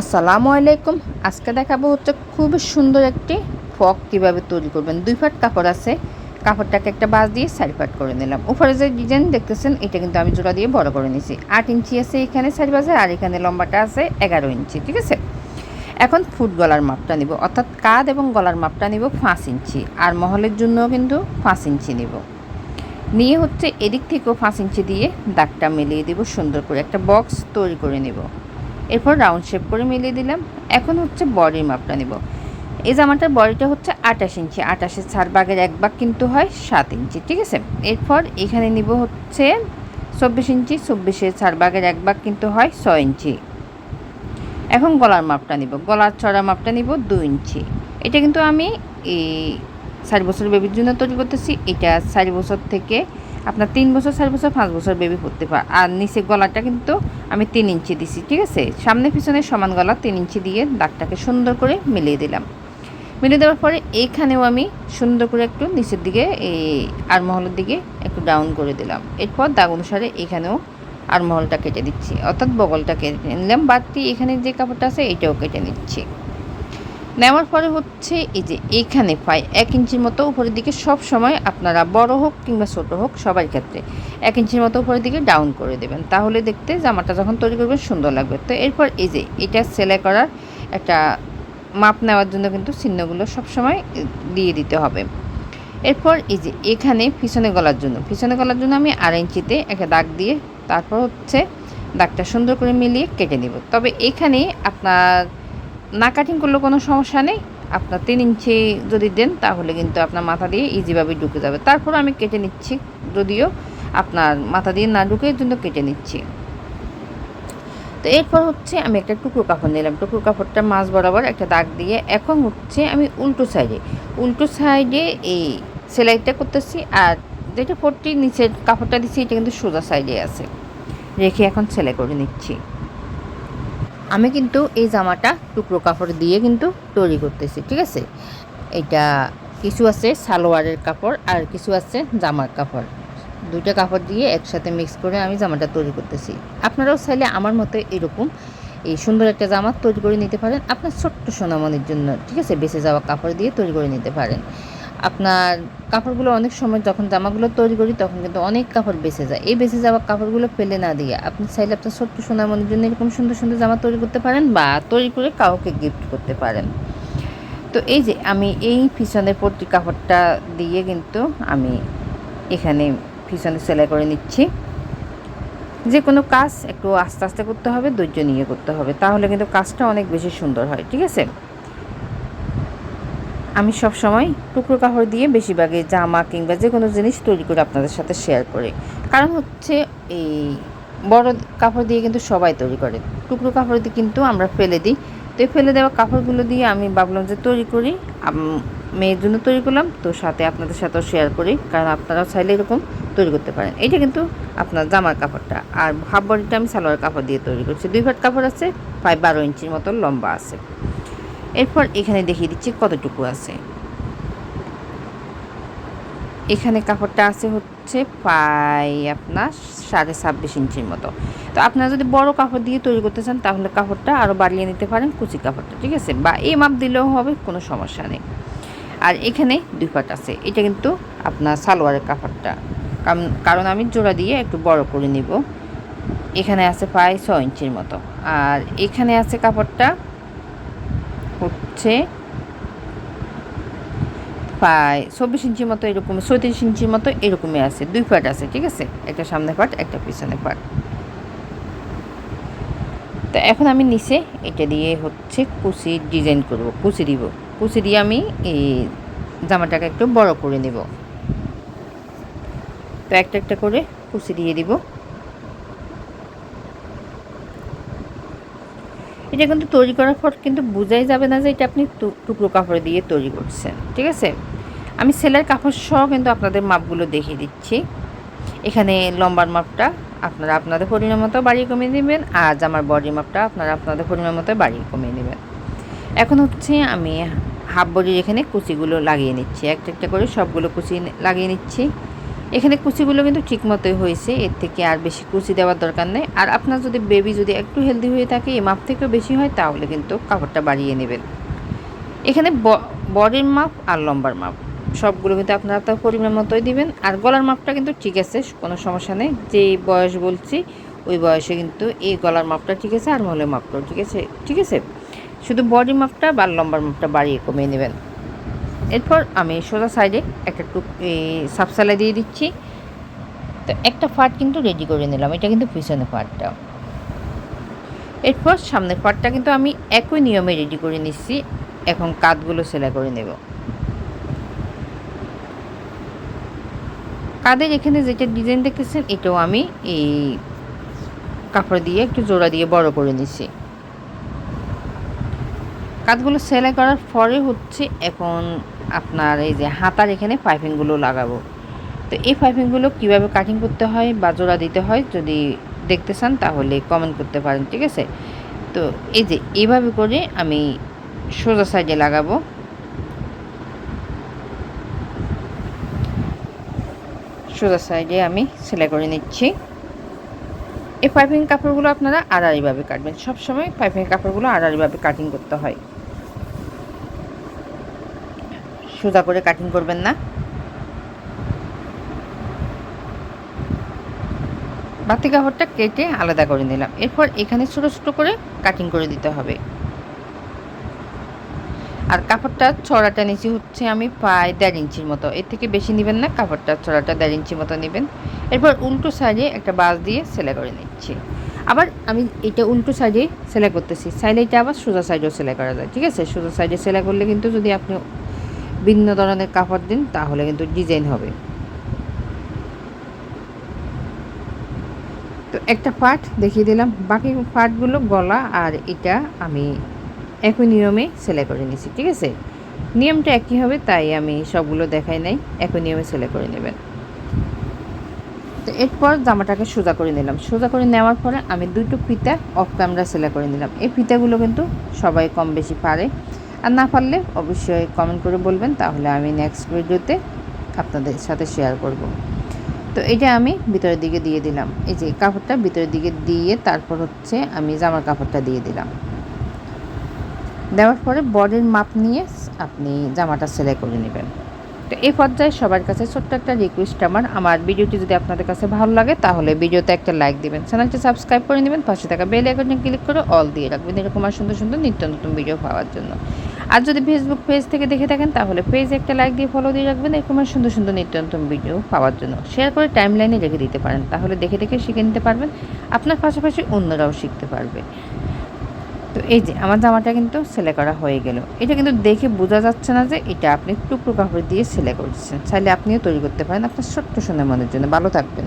আসসালামু আলাইকুম। আজকে দেখাবো হচ্ছে খুব সুন্দর একটি ফক কীভাবে তৈরি করবেন। দুই ফাট কাপড় আছে। কাপড়টাকে একটা বাস দিয়ে সাইড পাট করে নিলাম। উপরে যে ডিজাইন দেখতেছেন, এটা কিন্তু আমি জোড়া দিয়ে বড় করে নিয়েছি আট ইঞ্চি আছে এখানে সাইড বাজে আর এখানে লম্বাটা আছে এগারো ইঞ্চি, ঠিক আছে? এখন ফুট গলার মাপটা নিব। অর্থাৎ কাঁধ এবং গলার মাপটা নিব পাঁচ ইঞ্চি, আর মহলের জন্য কিন্তু পাঁচ ইঞ্চি নিব। নিয়ে হচ্ছে এদিক থেকেও পাঁচ ইঞ্চি দিয়ে দাগটা মিলিয়ে দিব, সুন্দর করে একটা বক্স তৈরি করে নেব। এরপর রাউন্ড শেপ করে মিলিয়ে দিলাম। এখন হচ্ছে বডির মাপটা নিব। এই জামাটার বডিটা হচ্ছে আঠাশ ইঞ্চি। আঠাশের চার বাগের এক বাগ কিন্তু হয় সাত ইঞ্চি, ঠিক আছে? এরপর এখানে নিব হচ্ছে চব্বিশ ইঞ্চি। চব্বিশের চার বাগের এক বাগ কিন্তু হয় ছয় ইঞ্চি। এখন গলার মাপটা নিব। গলার চড়া মাপটা নিব দু ইঞ্চি। এটা কিন্তু আমি এই চার বছর বেবির জন্য তৈরি করতেছি। এটা চার বছর থেকে আপনার তিন বছর, চার বছর, পাঁচ বছর বেবি পড়তে পারে আর নিচে গলাটা কিন্তু আমি তিন ইঞ্চি দিছি, ঠিক আছে? সামনে পিছনে সমান গলা তিন ইঞ্চি দিয়ে দাগটাকে সুন্দর করে মিলিয়ে দিলাম। মিলিয়ে দেওয়ার পরে এইখানেও আমি সুন্দর করে একটু নিচের দিকে, এই আরমহলের দিকে একটু ডাউন করে দিলাম। এরপর দাগ অনুসারে এখানেও আরমহলটা কেটে দিচ্ছি। অর্থাৎ বগলটা কেটে নিলাম। বাড়তি এখানে যে কাপড়টা আছে, এটাও কেটে নিচ্ছি। নেওয়ার পরে হচ্ছে এই যে এইখানে পাই এক ইঞ্চির মতো উপরের দিকে সব সময় আপনারা বড় হোক কিংবা ছোট হোক সবার ক্ষেত্রে এক ইঞ্চির মতো উপরের দিকে ডাউন করে দেবেন। তাহলে দেখতে জামাটা যখন তৈরি করবেন সুন্দর লাগবে। তো এরপর এই যে এটা সেলাই করার একটা মাপ নেওয়ার জন্য কিন্তু চিহ্নগুলো সবসময় দিয়ে দিতে হবে। এরপর এই যে এখানে পিছনে গলার জন্য, পিছনে গলার জন্য আমি আড়াই ইঞ্চিতে একটা দাগ দিয়ে তারপর হচ্ছে দাগটা সুন্দর করে মিলিয়ে কেটে নিব। তবে এখানে আপনার না কাটিং করলেও কোনো সমস্যা নেই। আপনার তিন ইঞ্চি যদি দেন, তাহলে কিন্তু আপনার মাথা দিয়ে ইজিভাবে ঢুকে যাবে। তারপর আমি কেটে নিচ্ছি, যদিও আপনার মাথা দিয়ে না ঢুকে জন্য কেটে নিচ্ছি। তো এরপর হচ্ছে আমি একটা টুকরো কাপড় নিলাম। টুকরো কাপড়টা মাছ বরাবর একটা দাগ দিয়ে এখন হচ্ছে আমি উল্টো সাইডে উল্টো সাইডে এই সেলাইটা করতেছি আর যেটা পট্টির নিচের কাপড়টা দিচ্ছি এটা কিন্তু সোজা সাইডে আছে। রেখে এখন সেলাই করে নিচ্ছি। আমি কিন্তু এই জামাটা টুকরো কাপড় দিয়ে কিন্তু তৈরি করতেছি, ঠিক আছে? এটা কিছু আছে সালোয়ারের কাপড় আর কিছু আছে জামার কাপড়। দুইটা কাপড় দিয়ে একসাথে মিক্স করে আমি জামাটা তৈরি করতেছি। আপনারাও চাইলে আমার মতো এরকম এই সুন্দর একটা জামা তৈরি করে নিতে পারেন। আপনার ছোট্ট সোনামনির জন্য, ঠিক আছে? বেঁচে যাওয়া কাপড় দিয়ে তৈরি করে নিতে পারেন। আপনার কাপড়গুলো অনেক সময় যখন জামাগুলো তৈরি করি, তখন কিন্তু অনেক কাপড় বেঁচে যায়। এই বেঁচে যাওয়া কাপড়গুলো ফেলে না দিয়ে আপনি চাইলে আপনার ছোট্ট সোনামনির জন্য এরকম সুন্দর সুন্দর জামা তৈরি করতে পারেন বা তৈরি করে কাউকে গিফট করতে পারেন। তো এই যে আমি এই পিছনের পট্টি কাপড়টা দিয়ে কিন্তু আমি এখানে পিছনে সেলাই করে নিচ্ছি। যে কোনো কাজ একটু আস্তে আস্তে করতে হবে, ধৈর্য নিয়ে করতে হবে, তাহলে কিন্তু কাজটা অনেক বেশি সুন্দর হয়, ঠিক আছে? আমি সব সময় টুকরো কাপড় দিয়ে বেশিরভাগে জামা কিংবা যে কোনো জিনিস তৈরি করে আপনাদের সাথে শেয়ার করি। কারণ হচ্ছে এই বড় কাপড় দিয়ে কিন্তু সবাই তৈরি করে। টুকরো কাপড় দিয়ে কিন্তু আমরা ফেলে দিই। তো ফেলে দেওয়া কাপড়গুলো দিয়ে আমি ভাবলাম যে তৈরি করি। মেয়ের জন্য তৈরি করলাম। তো সাথে আপনাদের সাথেও শেয়ার করি। কারণ আপনারাও চাইলে এরকম তৈরি করতে পারেন। এটা কিন্তু আপনার জামার কাপড়টা। আর হাফ বডিটা আমি সালোয়ার কাপড় দিয়ে তৈরি করছি। দুই ভাট কাপড় আছে, প্রায় বারো ইঞ্চির মতো লম্বা আছে। এরপর এখানে দেখিয়ে দিচ্ছি কতটুকু আছে। এখানে কাপড়টা আছে হচ্ছে প্রায় আপনার সাড়ে ছাব্বিশ ইঞ্চির মতো। তো আপনারা যদি বড় কাপড় দিয়ে তৈরি করতে চান, তাহলে কাপড়টা আরও বাড়িয়ে নিতে পারেন, কুচি কাপড়টা, ঠিক আছে? বা এই মাপ দিলেও হবে, কোনো সমস্যা নেই। আর এখানে দুই পাট আছে, এটা কিন্তু আপনার সালোয়ারের কাপড়টা। কারণ আমি জোড়া দিয়ে একটু বড় করে নিব। এখানে আছে প্রায় ছ ইঞ্চির মতো। আর এখানে আছে কাপড়টা হচ্ছে প্রায় চব্বিশ ইঞ্চির মতো এরকম চৌত্রিশ ইঞ্চির মতো এরকমই আছে। দুই পার্ট আছে, ঠিক আছে? একটা সামনে পার্ট একটা পিছনে পার্ট তো এখন আমি নিচে এটা দিয়ে হচ্ছে কুচি ডিজাইন করব, কুচি দিব। কুচি দিয়ে আমি এই জামাটাকে একটু বড় করে নেব। তো একটা একটা করে কুচি দিয়ে দিব। এটা কিন্তু তৈরি করার পর কিন্তু বোঝাই যাবে না যে এটা আপনি টুকরো কাপড় দিয়ে তৈরি করছেন, ঠিক আছে? আমি সেলের কাপড় সহ কিন্তু আপনাদের মাপগুলো দেখিয়ে দিচ্ছি। এখানে লম্বার মাপটা আপনারা আপনাদের পরিমাণ মতো বাড়িয়ে কমিয়ে নেবেন, আর আমার বডির মাপটা আপনারা আপনাদের পরিমাণ মতো বাড়িয়ে কমিয়ে নেবেন। এখন হচ্ছে আমি হাফ বডির এখানে কুচিগুলো লাগিয়ে নিচ্ছি, একটা একটা করে সবগুলো কুচি লাগিয়ে নিচ্ছি। এখানে কুচিগুলো কিন্তু ঠিক মতোই হয়েছে, এর থেকে আর বেশি কুচি দেওয়ার দরকার নেই। আর আপনার যদি বেবি যদি একটু হেলদি হয়ে থাকে, এই মাপ থেকেও বেশি হয়, তাহলে কিন্তু কাপড়টা বাড়িয়ে নেবেন। এখানে বডির মাপ আর লম্বার মাপ, সবগুলো কিন্তু আপনারা তার পরিমাণ মতোই দিবেন। আর গলার মাপটা কিন্তু ঠিক আছে, কোনো সমস্যা নেই। যে বয়স বলছি, ওই বয়সে কিন্তু এই গলার মাপটা ঠিক আছে, আর মহলের মাপটাও ঠিক আছে ঠিক আছে? শুধু বডি মাপটা বা লম্বার মাপটা বাড়িয়ে কমিয়ে নেবেন। এরপর আমি সোজা সাইডে একটা টুক সাবসালা দিয়ে দিচ্ছি। তো একটা ফাট কিন্তু রেডি করে নিলাম, এটা কিন্তু পিছনে ফাটটা এরপর সামনের ফাটটা কিন্তু আমি একই নিয়মে রেডি করে নিচ্ছি, এখন কাঁধগুলো সেলাই করে নেব। কাদের এখানে যেটা ডিজাইন দেখেছেন এটাও আমি এই কাপড় দিয়ে একটু জোড়া দিয়ে বড় করে নিছি কাঁধগুলো সেলাই করার পরে হচ্ছে এখন আপনার এই যে হাতার এখানে পাইপিংগুলো লাগাবো। তো এই পাইপিংগুলো কীভাবে কাটিং করতে হয় বা জোড়া দিতে হয় যদি দেখতে চান তাহলে কমেন্ট করতে পারেন, ঠিক আছে? তো এই যে এইভাবে করে আমি সোজা সাইডে লাগাবো। সোজা সাইডে আমি সেলাই করে নিচ্ছি। এই পাইপিং কাপড়গুলো আপনারা আড়াআড়িভাবে কাটবেন। সবসময় পাইপিং কাপড়গুলো আড়াআড়িভাবে কাটিং করতে হয়। সোজা করে কাটিং করবেন না। বাতি কাপড়টা কেটে আলাদা করে নিলাম। এরপর এখানে ছোটো ছোটো করে কাটিং করে দিতে হবে। আর কাপড়টা ছড়াটা নিচে হচ্ছে আমি প্রায় দেড় ইঞ্চির মতো। এর থেকে বেশি নেবেন না, কাপড়টা ছড়াটা দেড় ইঞ্চির মতো নেবেন। এরপর উল্টো সাইডে একটা বাস দিয়ে সেলাই করে নিচ্ছি। আবার আমি এটা উল্টো সাইডে সেলাই করতেছি। সাইডে এটা আবার সোজা সাইডেও সেলাই করা যায়। ঠিক আছে? সোজা সাইডে সেলাই করলে কিন্তু যদি আপনি ভিন্ন ধরনের কাপড় দিন, তাহলে কিন্তু ডিজাইন হবে। তো একটা পার্ট দেখিয়ে দিলাম। বাকি পার্টগুলো গলা আর এটা আমি একই নিয়মে সেলাই করে নিয়েছি ঠিক আছে? নিয়মটা একই হবে, তাই আমি সবগুলো দেখাই নাই। একই নিয়মে সেলাই করে নেবেন। তো এরপর জামাটাকে সোজা করে নিলাম। সোজা করে নেওয়ার পরে আমি দুটো ফিতা অফ ক্যামেরা সেলাই করে নিলাম। এই ফিতাগুলো কিন্তু সবাই কম বেশি পারে। আর না পারলে অবশ্যই কমেন্ট করে বলবেন, তাহলে আমি নেক্সট ভিডিওতে আপনাদের সাথে শেয়ার করব। তো এটা আমি ভিতরের দিকে দিয়ে দিলাম। এই যে কাপড়টা ভিতরের দিকে দিয়ে তারপর হচ্ছে আমি জামার কাপড়টা দিয়ে দিলাম। দেওয়ার পরে বডির মাপ নিয়ে আপনি জামাটা সেলাই করে নেবেন। তো এই পর্যায়ে সবার কাছে ছোট্ট একটা রিকোয়েস্ট আমার। আমার ভিডিওটি যদি আপনাদের কাছে ভালো লাগে, তাহলে ভিডিওতে একটা লাইক দিবেন। চ্যানেলটি সাবস্ক্রাইব করে নেবেন। পাশে থাকা বেল আইকনে ক্লিক করে অল দিয়ে রাখবেন। এরকম আর সুন্দর সুন্দর নিত্য নতুন ভিডিও পাওয়ার জন্য। আর যদি ফেসবুক পেজ থেকে দেখে থাকেন, তাহলে পেজে একটা লাইক দিয়ে ফলো দিয়ে রাখবেন, এরকম সুন্দর সুন্দর নিত্য নতুন ভিডিও পাওয়ার জন্য। শেয়ার করে টাইম লাইনে রেখে দিতে পারেন, তাহলে দেখে দেখে শিখে নিতে পারবেন, আপনার পাশাপাশি অন্যরাও শিখতে পারবে। তো এই যে, আমার জামাটা কিন্তু সেলাই করা হয়ে গেল। এটা কিন্তু দেখে বোঝা যাচ্ছে না যে এটা আপনি টুকরো কাপড় দিয়ে সেলাই করছেন। চাইলে আপনিও তৈরি করতে পারেন, আপনার ছোট্ট মনের জন্য। ভালো থাকবেন।